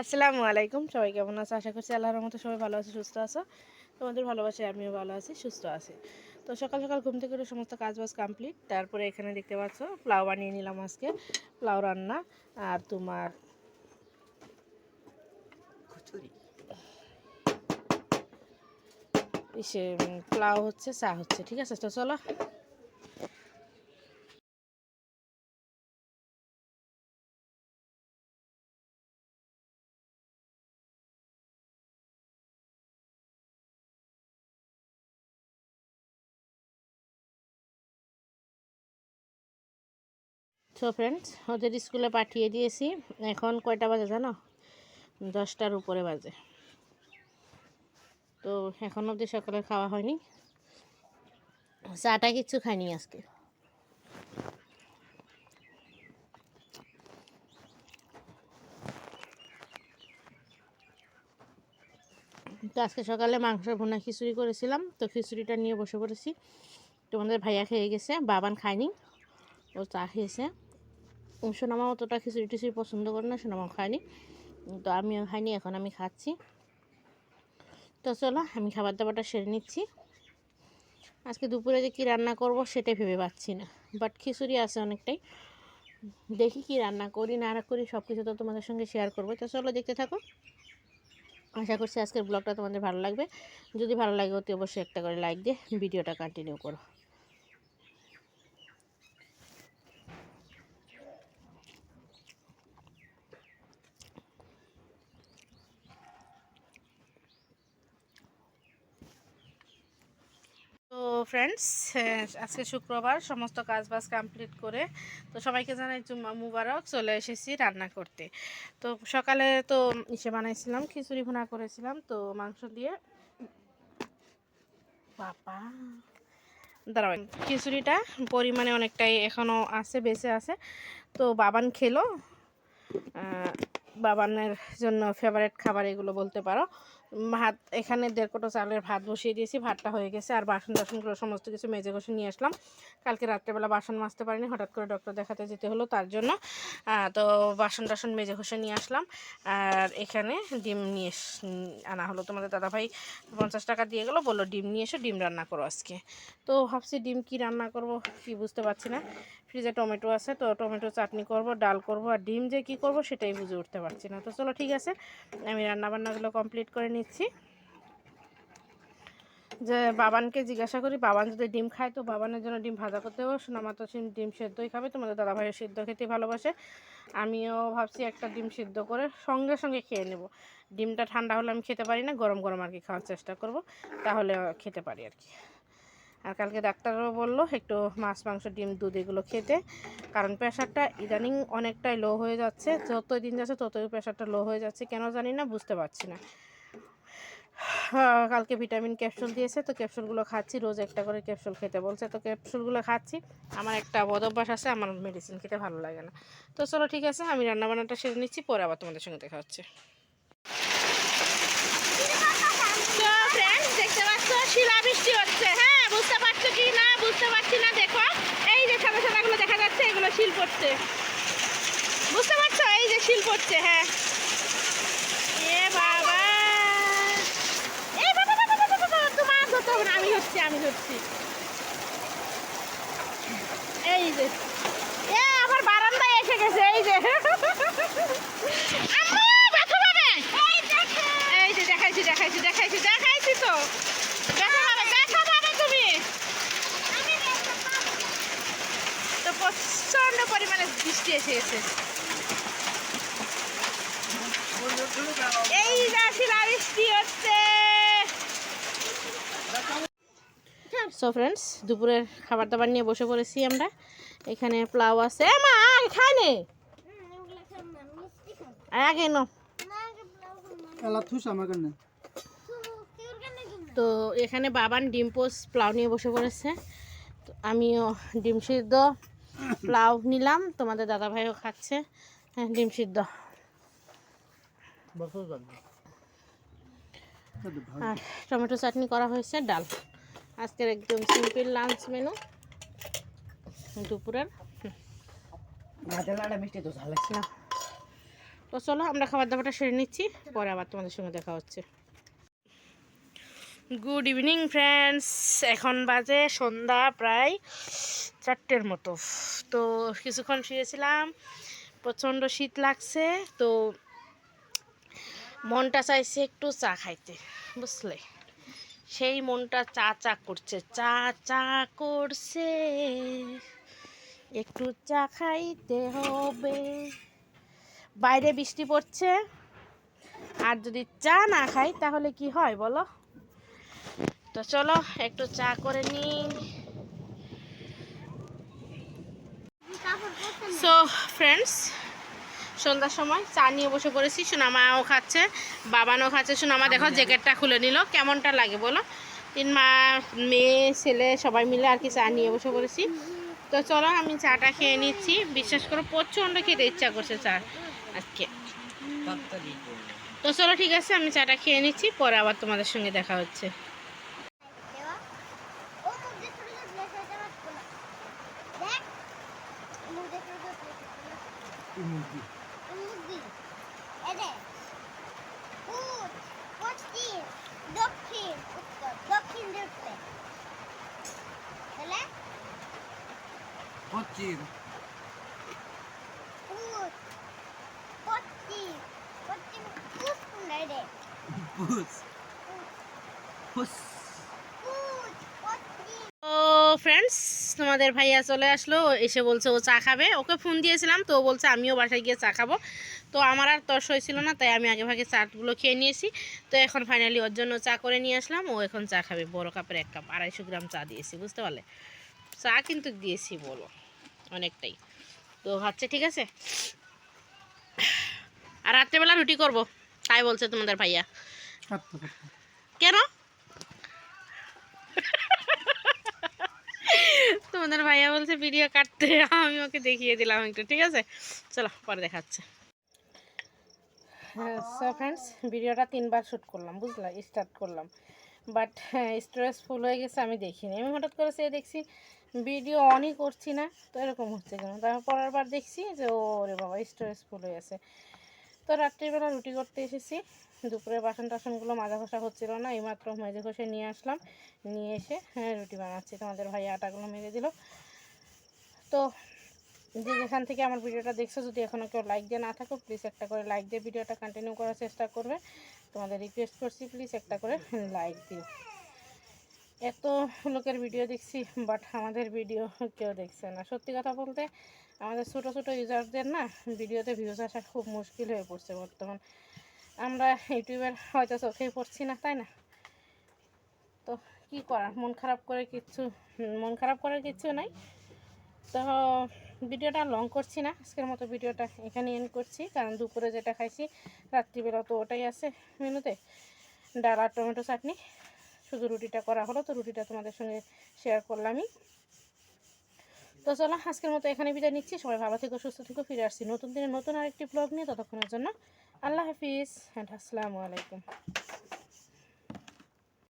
আসসালামু আলাইকুম। সবাই কেমন আছো? আশা করছি আল্লাহর মতো সবাই ভালো আছে সুস্থ আছো। তোমাদের ভালোবাসে আমিও ভালো আছি সুস্থ আছি। তো সকাল সকাল ঘুম থেকে উঠে সমস্ত কাজ বাজ কমপ্লিট তারপরে এখানে দেখতে পাচ্ছ পোলাও বানিয়ে নিলাম আজকে পোলাও রান্না আর তোমার ইসে পোলাও হচ্ছে চা হচ্ছে ঠিক আছে? তো চলো। তো ফ্রেন্ডস ওদের স্কুলে পাঠিয়ে দিয়েছি। এখন কয়টা বাজে জানো? দশটার উপরে বাজে। তো এখন অবধি সকালে খাওয়া হয়নি। চাটা কিচ্ছু খাইনি আজকে। তো আজকে সকালে মাংস ভুনা খিচুড়ি করেছিলাম। তো খিচুড়িটা নিয়ে বসে পড়েছি। তোমাদের ভাইয়া খেয়ে গেছে, বাবান খায়নি। ও চা খেয়েছে। সোনামা অতটা খিচুড়ি টিচুড়ি পছন্দ করে না, সোনামা খায়নি। তো আমিও খাইনি, এখন আমি খাচ্ছি। তো চলো, আমি খাবার দাবারটা সেরে নিচ্ছি। আজকে দুপুরে যে কী রান্না করব সেটাই ভেবে পাচ্ছি না। বাট খিচুড়ি আছে অনেকটাই। দেখি কি রান্না করি, না করি সব কিছু তো তোমাদের সঙ্গে শেয়ার করব। তো চলো, দেখতে থাকো। আশা করছি আজকের ব্লগটা তোমাদের ভালো লাগবে। যদি ভালো লাগে, অতি অবশ্যই একটা করে লাইক দিয়ে ভিডিওটা কন্টিনিউ করো। তো ফ্রেন্ডস আজকে শুক্রবার, সমস্ত কাজ বাজ কমপ্লিট করে তো সবাইকে জানাই জুম্মা মুবারক, চলে এসেছি রান্না করতে। তো সকালে তো ইসে বানাইছিলাম, খিচুড়ি ভুনা করেছিলাম, তো মাংস দিয়ে বাবা। দাঁড়াবেন খিচুড়িটা পরিমাণে অনেকটাই এখনও আছে, বেঁচে আছে। তো বাবান খেলো বাবানের জন্য ফেভারেট খাবার এগুলো বলতে পারো। ভাত, এখানে দেড় কোটো চালের ভাত বসিয়ে দিয়েছি, ভাতটা হয়ে গেছে। আর বাসন টাসনগুলো সমস্ত কিছু মেজে ঘষে নিয়ে আসলাম। কালকে রাত্রেবেলা বাসন মাজতে পারিনি, হঠাৎ করে ডক্টর দেখাতে যেতে হলো তার জন্য। তো বাসন টাসন মেজে ঘষে নিয়ে আসলাম। আর এখানে ডিম নিয়ে আনা হলো। তোমাদের দাদাভাই পঞ্চাশ টাকা দিয়ে গেলো, বলল, ডিম নিয়ে এসো, ডিম রান্না করো আজকে। তো ভাবছি ডিম কি রান্না করব, কি বুঝতে পারছি না। ফ্রিজে টমেটো আছে, তো টমেটো চাটনি করব, ডাল করব, আর ডিম যে কি করব সেটাই বুঝে উঠতে পারছি না। তো চলো ঠিক আছে, আমি রান্নাবান্নাগুলো কমপ্লিট করে নিচ্ছি যে বাবানকে জিজ্ঞাসা করি, বাবান যদি ডিম খায় তো বাবানের জন্য ডিম ভাজা করতে হবে সোনামা তো সে- ডিম সেদ্ধই খাবে, তোমাদের দাদাভাইয়ের সিদ্ধ খেতে ভালোবাসে। আমিও ভাবছি একটা ডিম সিদ্ধ করে সঙ্গে সঙ্গে খেয়ে নেব। ডিমটা ঠান্ডা হলে আমি খেতে পারি না, গরম গরম আর কি খাওয়ার চেষ্টা করব, তাহলে খেতে পারি আর কি। আর কালকে ডাক্তারও বলল একটু মাছ, মাংস, ডিম, দুধ এগুলো খেতে, কারণ প্রেশারটা ইদানিং অনেকটাই লো হয়ে যাচ্ছে। যতই দিন যাচ্ছে ততই প্রেশারটা লো হয়ে যাচ্ছে, কেন জানি না, বুঝতে পারছি না। কালকে ভিটামিন ক্যাপসুল দিয়েছে, তো ক্যাপসুলগুলো খাচ্ছি, রোজ একটা করে ক্যাপসুল খেতে বলছে, তো ক্যাপসুলগুলো খাচ্ছি। আমার একটা বদ অভ্যাস আছে, আমার মেডিসিন খেতে ভালো লাগে না। তো চলো ঠিক আছে, আমি রান্নাবান্নাটা সেরে নিচ্ছি, পরে আবার তোমাদের সঙ্গে দেখা হচ্ছে। দেখতে পাচ্ছ, শিলা বৃষ্টি হচ্ছে। হ্যাঁ বুঝতে পারছ কি না, বুঝতে পারছি না, দেখো। এই যে সাদা সাদাগুলো দেখা যাচ্ছে, এগুলো শিল পড়ছে। বুঝতে পারছ? এই যে শিল পড়ছে হ্যাঁ এ বাবা এ বাবা বাবা বাবা বাবা, তোমার ধরতে হবে না আমি আমি এই যে। এ আমার বৃষ্টি এসে এই হচ্ছে সো ফ্রেন্ডস দুপুরের খাবার দাবার নিয়ে বসে পড়েছি আমরা। এখানে পোলাও আছে। মা খায় নে। আগে নো। তো এখানে বাবান ডিম পোস পোলাও নিয়ে বসে পড়েছে। তো আমিও ডিম সিদ্ধ পোলাও নিলাম। তোমাদের দাদা ভাইও খাচ্ছে। হ্যাঁ ডিম সিদ্ধ। আর টমেটো চাটনি করা হয়েছে ডাল। আজকের একদম সিম্পল লাঞ্চ মেনু দুপুরের। ভাতের লাড়া মিষ্টি তো ঝাল লাগছে না। তো চলো আমরা খাবার দাবারটা সেরে নিচ্ছি পরে আবার তোমাদের সঙ্গে দেখা হচ্ছে। গুড ইভিনিং ফ্রেন্ডস এখন বাজে সন্ধ্যা প্রায় চারটের মতো। তো কিছুক্ষণ শুয়েছিলাম প্রচণ্ড শীত লাগছে তো মনটা চাইছে একটু চা খাইতে বুঝলে? সেই মনটা চা চা করছে, চা চা করছে। একটু চা খাইতে হবে। বাইরে বৃষ্টি পড়ছে। আর যদি চা না খাই, তাহলে কি হয় বলো? তো চলো, একটু চা করে নিই। সো ফ্রেন্ডস সন্ধ্যার সময় চা নিয়ে বসে পড়েছি। সোনামাও খাচ্ছে বাবানও খাচ্ছে। সোনামা দেখো জ্যাকেটটা খুলে নিল। কেমনটা লাগে বলো? তিন মা মেয়ে ছেলে সবাই মিলে আর কি চা নিয়ে বসে পড়েছি। তো চলো আমি চাটা খেয়ে নিচ্ছি। বিশ্বাস করো প্রচণ্ড খেতে ইচ্ছা করছে চা আজকে। তো চলো ঠিক আছে আমি চাটা খেয়ে নিচ্ছি। পরে আবার তোমাদের সঙ্গে দেখা হচ্ছে। দেওয়া এ দেখ উঠ পশ্চিম দক্ষিণ উত্তর দক্ষিণ দিয়ে প্লেট তাহলে পশ্চিম উঠ পশ্চিম পশ্চিম উঠ কোনটা রে পুস পুস উঠ পশ্চিম তো ফ্রেন্ডস তোমাদের ভাইয়া চলে আসলো এসে বলছে ও চা খাবে। ওকে ফোন দিয়েছিলাম তো ও বলছে আমিও বাসায় গিয়ে চা খাব। তো আমার আর তর্স হয়েছিল না তাই আমি আগে ভাগে চাগুলো খেয়ে নিয়েছি। তো এখন ফাইনালি ওর জন্য চা করে নিয়ে আসলাম ও এখন চা খাবে। বড় কাপের এক কাপ আড়াইশো গ্রাম চা দিয়েছি বুঝতে পারলে? চা কিন্তু দিয়েছি বলো অনেকটাই। তো হচ্ছে ঠিক আছে? আর রাত্রেবেলা রুটি করব তাই বলছে তোমাদের ভাইয়া। কাটতে কাটতে কেন? তোমাদের ভাইয়া বলছে, ভিডিও কাটতে, আমি ওকে দেখিয়ে দিলাম একটু, ঠিক আছে? চলো, পরে দেখাচ্ছে। সো ফ্রেন্ডস ভিডিওটা তিনবার শ্যুট করলাম, বুঝলা? স্টার্ট করলাম। বাট স্টোরেজ ফুল হয়ে গেছে, আমি দেখিনি। আমি হঠাৎ করে সে দেখছি ভিডিও অনই করছি না, তো এরকম হচ্ছে কেন? তারপর পরের বার দেখছি যে, ওরে বাবা স্টোরেজ ফুল হয়ে আছে তো রাত্রিবেলা রুটি করতে এসেছি। দুপুরে বাসন টাসনগুলো মাজা ঘষা হচ্ছিল না, এইমাত্র মেজে ঘষে নিয়ে আসলাম। নিয়ে এসে হ্যাঁ রুটি বানাচ্ছি। তোমাদের ভাই আটাগুলো মেরে দিল। তো যে যেখান থেকে আমার ভিডিওটা দেখছ, যদি এখনও কেউ লাইক দিয়ে না থাকো প্লিজ একটা করে লাইক দিয়ে ভিডিওটা কন্টিনিউ করার চেষ্টা করবে। তোমাদের রিকোয়েস্ট করছি প্লিজ একটা করে লাইক দিও। এত লোকের ভিডিও দেখছি বাট আমাদের ভিডিও কেউ দেখছে না। সত্যি কথা বলতে, আমাদের ছোটো ছোটো ইউজারদের না ভিডিওতে ভিউজ আসা খুব মুশকিল হয়ে পড়ছে বর্তমান। আমরা ইউটিউবের হয়তো চোখেই পড়ছি না, তাই না? তো কি করার মন খারাপ করে কিচ্ছু, মন খারাপ করার কিচ্ছু নাই। তো ভিডিওটা লং করছি না, আজকের মতো ভিডিওটা এখানে এন্ড করছি। কারণ দুপুরে যেটা খাইছি, রাত্রিবেলা তো ওটাই আছে মেনুতে। ডাল আর টমেটো চাটনি। শুধু রুটিটা করা হলো, তো রুটিটা তোমাদের সঙ্গে শেয়ার করলামই। তো চলো, আজকের মতো এখানে বিদায় নিচ্ছি। সবাই ভালো থেকো, সুস্থ থেকো, ফিরে আসছি নতুন দিনে নতুন আরেকটি ব্লগ নিয়ে ততক্ষণের জন্য আল্লাহ হাফিজ অ্যান্ড আসসালামু আলাইকুম।